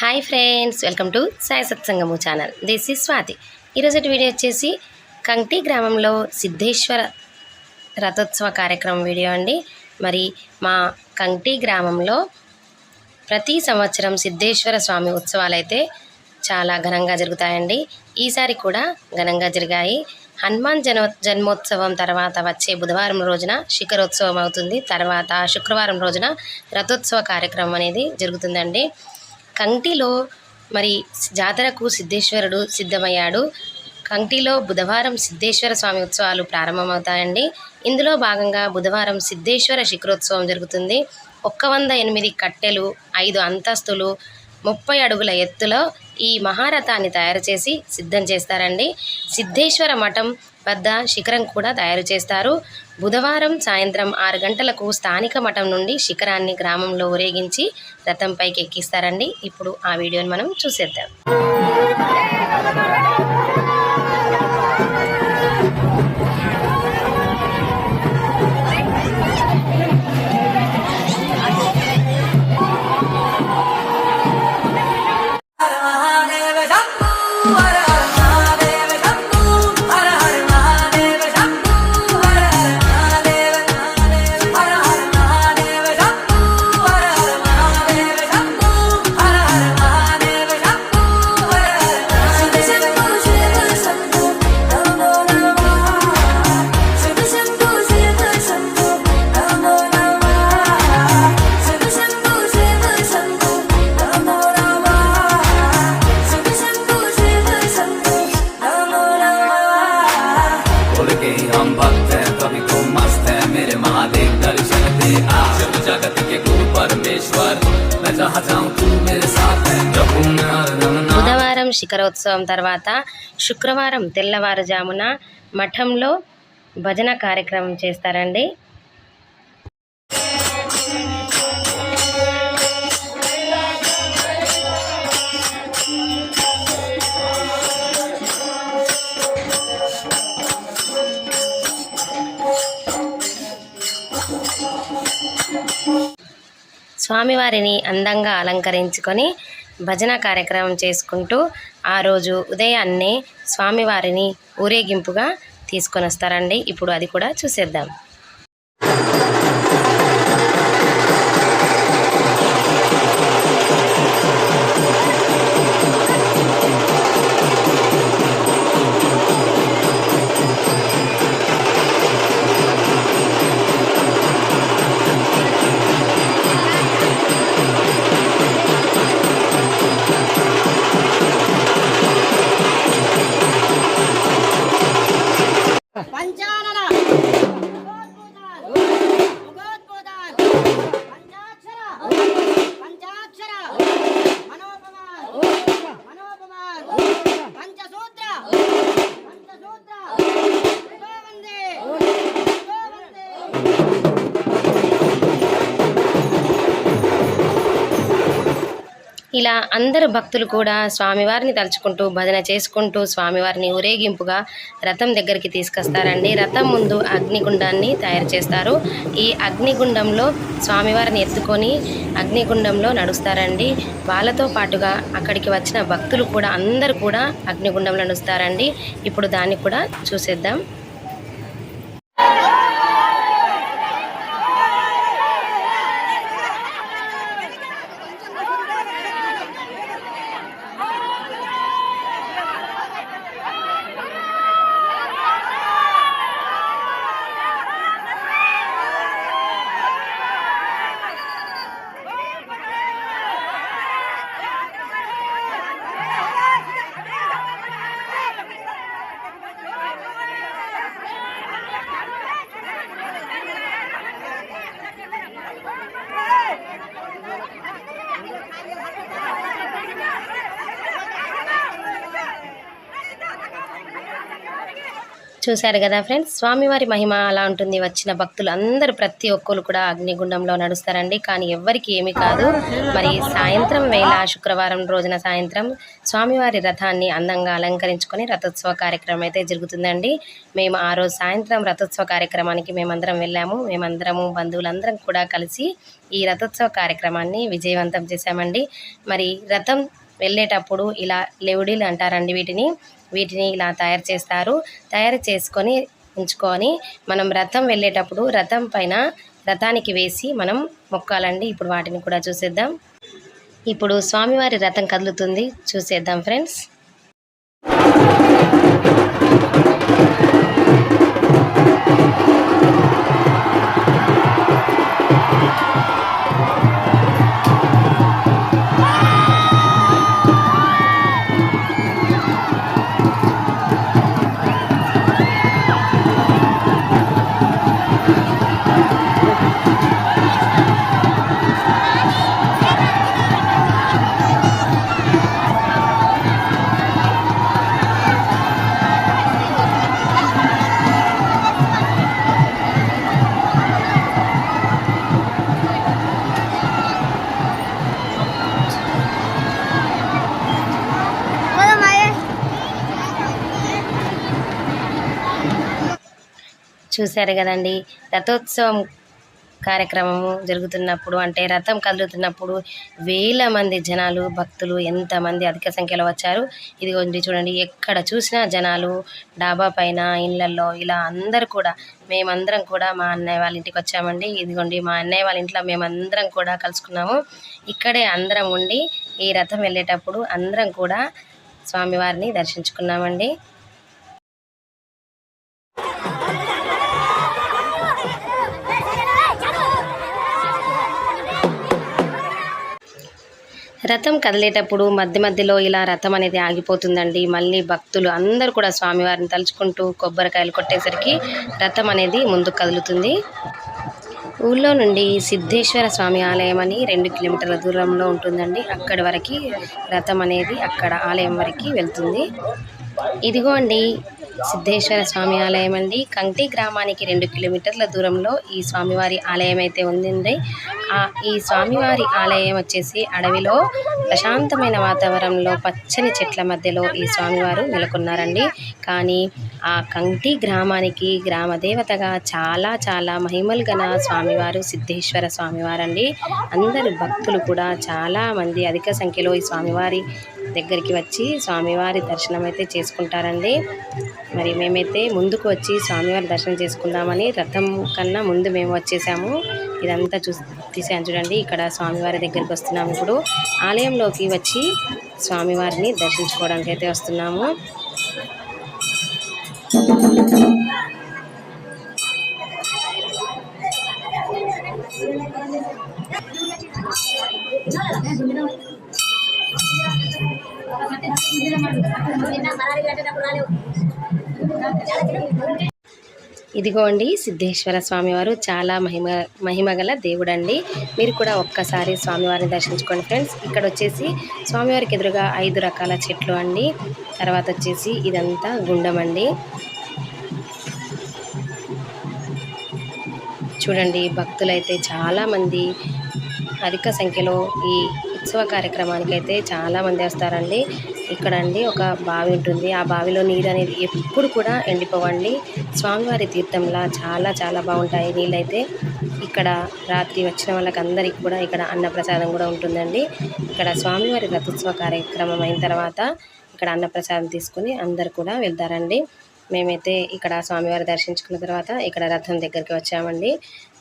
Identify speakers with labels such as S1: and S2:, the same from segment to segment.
S1: Hi friends welcome to Sai Satsangamu channel. This is Swathi. ఈరోజు video వచ్చేసి కంటి గ్రామంలో సిద్ధేశ్వర రథోత్సవ కార్యక్రమం వీడియో అండి. మరి మా కంటి గ్రామంలో ప్రతి సంవత్సరం సిద్ధేశ్వర స్వామి ఉత్సవాలు అయితే చాలా ఘనంగా జరుగుతాయండి. ఈసారి కూడా ఘనంగా జరిగాయి. హనుమాన్ జన్మ జన్మోత్సవం తర్వాత వచ్చే బుధవారం రోజున శిఖరోత్సవం అవుతుంది. తర్వాత శుక్రవారం రోజున రథోత్సవ కార్యక్రమం అనేది జరుగుతుందండి. కంటిలో మరి జాతరకు సిద్ధేశ్వరుడు సిద్ధమయ్యాడు. కంటిలో బుధవారం సిద్ధేశ్వర స్వామి ఉత్సవాలు ప్రారంభమవుతాయండి. ఇందులో భాగంగా బుధవారం సిద్ధేశ్వర శిఖరోత్సవం జరుగుతుంది. ఒక్క వంద ఎనిమిది కట్టెలు ఐదు అంతస్తులు ముప్పై అడుగుల ఎత్తులో ఈ మహారథాన్ని తయారు చేసి సిద్ధం చేస్తారండి. సిద్ధేశ్వర మఠం వద్ద శిఖరం కూడా తయారు చేస్తారు. బుధవారం సాయంత్రం ఆరు గంటలకు స్థానిక మఠం నుండి శిఖరాన్ని గ్రామంలో ఊరేగించి రథంపైకి ఎక్కిస్తారండి ఇప్పుడు ఆ వీడియోని మనం చూసేద్దాం. బుధవారం శిఖరోత్సవం తర్వాత శుక్రవారం తెల్లవారుజామున మఠంలో భజన కార్యక్రమం చేస్తారండి. స్వామివారిని అందంగా అలంకరించుకొని భజన కార్యక్రమం చేసుకుంటూ ఆ రోజు ఉదయాన్నే స్వామివారిని ఊరేగింపుగా తీసుకొని వస్తారండి. ఇప్పుడు అది కూడా చూసేద్దాం. ఇలా అందరు భక్తులు కూడా స్వామివారిని తలుచుకుంటూ భజన చేసుకుంటూ స్వామివారిని ఊరేగింపుగా రథం దగ్గరికి తీసుకొస్తారండి. రథం ముందు అగ్నిగుండాన్ని తయారు చేస్తారు. ఈ అగ్నిగుండంలో స్వామివారిని ఎత్తుకొని అగ్నిగుండంలో నడుస్తారండి. వాళ్ళతో పాటుగా అక్కడికి వచ్చిన భక్తులు కూడా అందరూ కూడా అగ్నిగుండంలో నడుస్తారండి. ఇప్పుడు దాన్ని కూడా చూసేద్దాం. చూశారు కదా ఫ్రెండ్స్? స్వామివారి మహిమ అలా ఉంటుంది. వచ్చిన భక్తులు అందరూ ప్రతి ఒక్కరు కూడా అగ్నిగుండంలో నడుస్తారండి. కానీ ఎవ్వరికి ఏమీ కాదు. మరి సాయంత్రం వేళ శుక్రవారం రోజున సాయంత్రం స్వామివారి రథాన్ని అందంగా అలంకరించుకొని రథోత్సవ కార్యక్రమం అయితే జరుగుతుందండి. మేము ఆ రోజు సాయంత్రం రథోత్సవ కార్యక్రమానికి మేమందరం వెళ్ళాము. మేమందరము బంధువులందరం కూడా కలిసి ఈ రథోత్సవ కార్యక్రమాన్ని విజయవంతం చేశామండి. మరి రథం వెళ్ళేటప్పుడు ఇలా లెవుడీలు అంటారండి వీటిని. వీటిని ఇలా తయారు చేస్తారు. తయారు చేసుకొని ఉంచుకొని మనం రథం వెళ్ళేటప్పుడు రథం పైన రథానికి వేసి మనం మొక్కాలండి. ఇప్పుడు వాటిని కూడా చూసేద్దాం. ఇప్పుడు స్వామివారి రథం కదులుతుంది. చూసేద్దాం ఫ్రెండ్స్. చూశారు కదండి. రథోత్సవం కార్యక్రమము జరుగుతున్నప్పుడు అంటే రథం కదులుతున్నప్పుడు వేల మంది జనాలు భక్తులు ఎంతమంది అధిక సంఖ్యలో వచ్చారు? ఇదిగోండి చూడండి ఎక్కడ చూసినా జనాలు డాబా పైన ఇళ్ళల్లో ఇలా అందరు కూడా మేమందరం కూడా మా అన్నయ్య వాళ్ళ ఇంటికి వచ్చామండి. ఇదిగోండి మా అన్నయ్య వాళ్ళ ఇంట్లో మేమందరం కూడా కలుసుకున్నాము. ఇక్కడే అందరం ఉండి ఈ రథం వెళ్ళేటప్పుడు అందరం కూడా స్వామివారిని దర్శించుకున్నామండి. రథం కదిలేటప్పుడు మధ్య మధ్యలో ఇలా రథం అనేది ఆగిపోతుందండి. మళ్ళీ భక్తులు అందరూ కూడా స్వామివారిని తలుచుకుంటూ కొబ్బరికాయలు కొట్టేసరికి రథం అనేది ముందుకు కదులుతుంది. ఊళ్ళో నుండి సిద్ధేశ్వర స్వామి ఆలయం అని రెండు కిలోమీటర్ల దూరంలో ఉంటుందండి. అక్కడి వరకు రథం అనేది అక్కడ ఆలయం వరకు వెళ్తుంది. ఇదిగో అండి సిద్ధేశ్వర స్వామి ఆలయం అండి. కంటి గ్రామానికి రెండు కిలోమీటర్ల దూరంలో ఈ స్వామివారి ఆలయం అయితే ఉందండి. ఈ స్వామివారి ఆలయం వచ్చేసి అడవిలో ప్రశాంతమైన వాతావరణంలో పచ్చని చెట్ల మధ్యలో ఈ స్వామివారు నెలకొన్నారండి. కానీ ఆ కంటి గ్రామానికి గ్రామ దేవతగా చాలా చాలా మహిమలు గల స్వామివారు సిద్ధేశ్వర స్వామివారండి. అందరు భక్తులు కూడా చాలామంది అధిక సంఖ్యలో ఈ స్వామివారి దగ్గరికి వచ్చి స్వామివారి దర్శనం అయితే చేసుకుంటారండి. మరి మేమైతే ముందుకు వచ్చి స్వామివారి దర్శనం చేసుకుందామని రథం కన్నా ముందు మేము వచ్చేసాము. ఇదంతా చూ తీసాను చూడండి. ఇక్కడ స్వామివారి దగ్గరికి వస్తున్నాము ఇప్పుడు. ఆలయంలోకి వచ్చి స్వామివారిని దర్శించుకోవడానికి అయితే వస్తున్నాము. ఇదిగోండి సిద్ధేశ్వర స్వామివారు చాలా మహిమ మహిమగల దేవుడండి. మీరు కూడా ఒక్కసారి స్వామివారిని దర్శించుకోండి ఫ్రెండ్స్. ఇక్కడ వచ్చేసి స్వామివారికి ఎదురుగా ఐదు రకాల చెట్లు అండి. తర్వాత వచ్చేసి ఇదంతా గుండం అండి. చూడండి భక్తులైతే చాలామంది అధిక సంఖ్యలో ఈ ఉత్సవ కార్యక్రమానికి అయితే చాలామంది వస్తారండి. ఇక్కడ అండి ఒక బావి ఉంటుంది. ఆ బావిలో నీరు అనేది ఎప్పుడు కూడా ఎండిపోవండి. స్వామివారి తీర్థంలా చాలా చాలా బాగుంటాయి నీళ్ళైతే. ఇక్కడ రాత్రి వచ్చిన వాళ్ళకి కూడా ఇక్కడ అన్నప్రసాదం కూడా ఉంటుందండి. ఇక్కడ స్వామివారి రథోత్సవ కార్యక్రమం అయిన తర్వాత ఇక్కడ అన్నప్రసాదం తీసుకుని అందరు కూడా వెళ్తారండి. మేమైతే ఇక్కడ స్వామివారి దర్శించుకున్న తర్వాత ఇక్కడ రథం దగ్గరికి వచ్చామండి.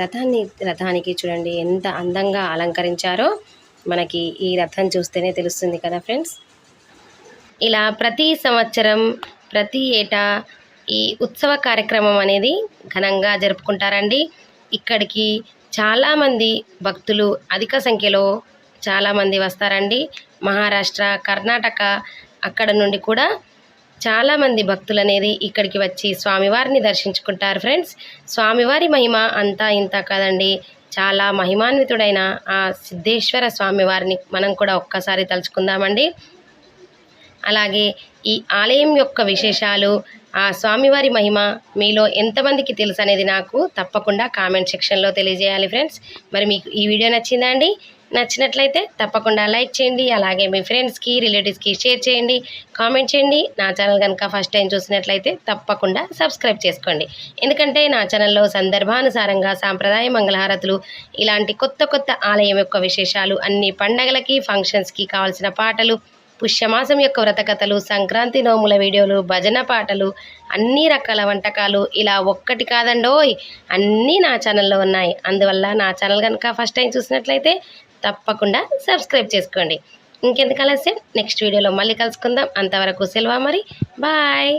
S1: రథాన్ని రథానికి చూడండి ఎంత అందంగా అలంకరించారో. మనకి ఈ రథం చూస్తేనే తెలుస్తుంది కదా ఫ్రెండ్స్? ఇలా ప్రతి సంవత్సరం ప్రతి ఏటా ఈ ఉత్సవ కార్యక్రమం అనేది ఘనంగా జరుపుకుంటారండి. ఇక్కడికి చాలామంది భక్తులు అధిక సంఖ్యలో చాలామంది వస్తారండి. మహారాష్ట్ర కర్ణాటక అక్కడ నుండి కూడా చాలామంది భక్తులు అనేది ఇక్కడికి వచ్చి స్వామివారిని దర్శించుకుంటారు ఫ్రెండ్స్. స్వామివారి మహిమ అంతా ఇంత కాదండి. చాలా మహిమాన్వితుడైన ఆ సిద్ధేశ్వర స్వామివారిని మనం కూడా ఒక్కసారి తలుచుకుందామండి. అలాగే ఈ ఆలయం యొక్క విశేషాలు ఆ స్వామివారి మహిమ మీలో ఎంతమందికి తెలుసు అనేది నాకు తప్పకుండా కామెంట్ సెక్షన్లో తెలియజేయాలి ఫ్రెండ్స్. మరి మీకు ఈ వీడియో నచ్చిందా అండి? నచ్చినట్లయితే తప్పకుండా లైక్ చేయండి అలాగే మీ ఫ్రెండ్స్కి రిలేటివ్స్కి షేర్ చేయండి కామెంట్ చేయండి. నా ఛానల్ కనుక ఫస్ట్ టైం చూసినట్లయితే తప్పకుండా సబ్స్క్రైబ్ చేసుకోండి. ఎందుకంటే నా ఛానల్లో సందర్భానుసారంగా సాంప్రదాయ మంగళహారతులు ఇలాంటి కొత్త కొత్త ఆలయం యొక్క విశేషాలు అన్ని పండగలకి ఫంక్షన్స్కి కావాల్సిన పాటలు పుష్యమాసం యొక్క వ్రతకథలు సంక్రాంతి నోముల వీడియోలు భజన పాటలు అన్ని రకాల వంటకాలు ఇలా ఒక్కటి కాదండోయ్ అన్నీ నా ఛానల్లో ఉన్నాయి. అందువల్ల నా ఛానల్ కనుక ఫస్ట్ టైం చూసినట్లయితే తప్పకుండా సబ్స్క్రైబ్ చేసుకోండి. ఇంకెందుకు ఆలస్యం? నెక్స్ట్ వీడియోలో మళ్ళీ కలుసుకుందాం. అంతవరకు సెలవు మరి బాయ్